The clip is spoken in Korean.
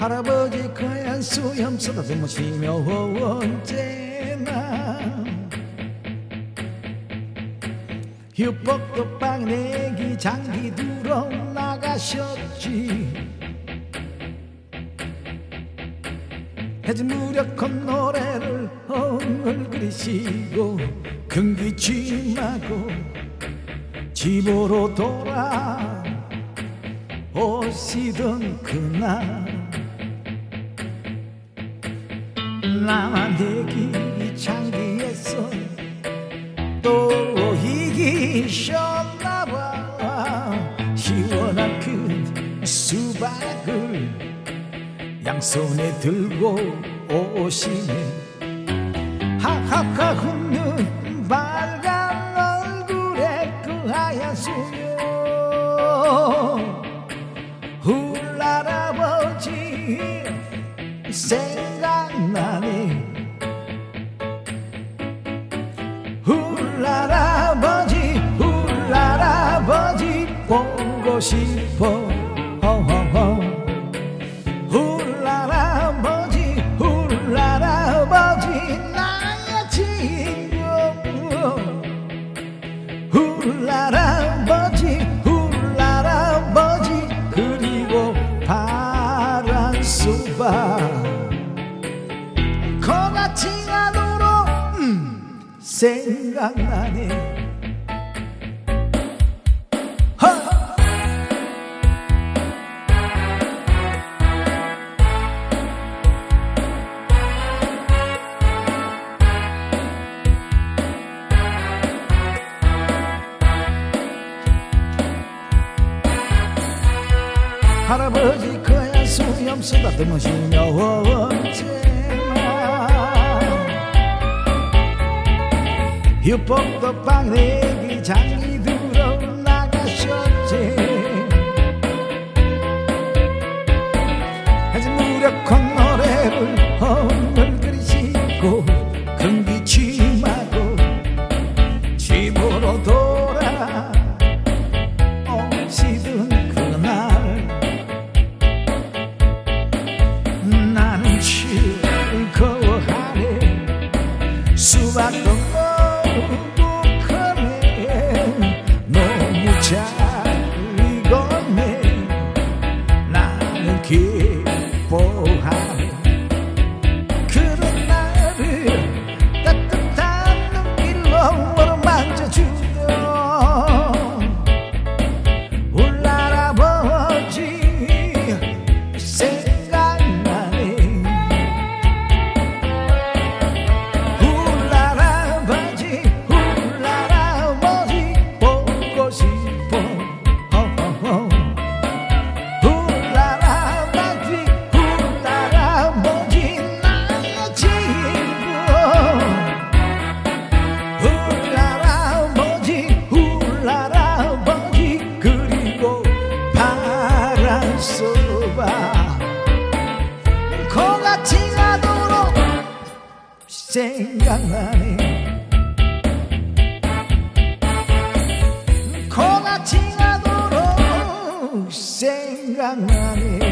할아버지 거얀 수염 쏟아듬으시며 언제나. 휴복도 빵 내기 장기 들어 나가셨지. 해진 무력한 노래를 엉얼거리시고 금기침하고 집으로 돌아 오시던 그날 나만 대기 장기에서 또 이기셨나봐. 시원한 그 수박을 양손에 들고 오시네. 하하하 웃는 빨간 얼굴에 그 하얀 수염 훌랄아버지 생 훌랄아버지 훌랄아버지 보고 싶어. 허허허. 훌랄아버지 훌랄아버지 나의 친구. 훌랄아버지 훌랄아버지 그리고 파란 수박. 안으로 음, 생각나네 허! 할아버지 거야 수염 쓰다듬으시며 언제 휴복도 빵 child. 소바 거같이 가도록 생각나네 거같이 가도록 생각나네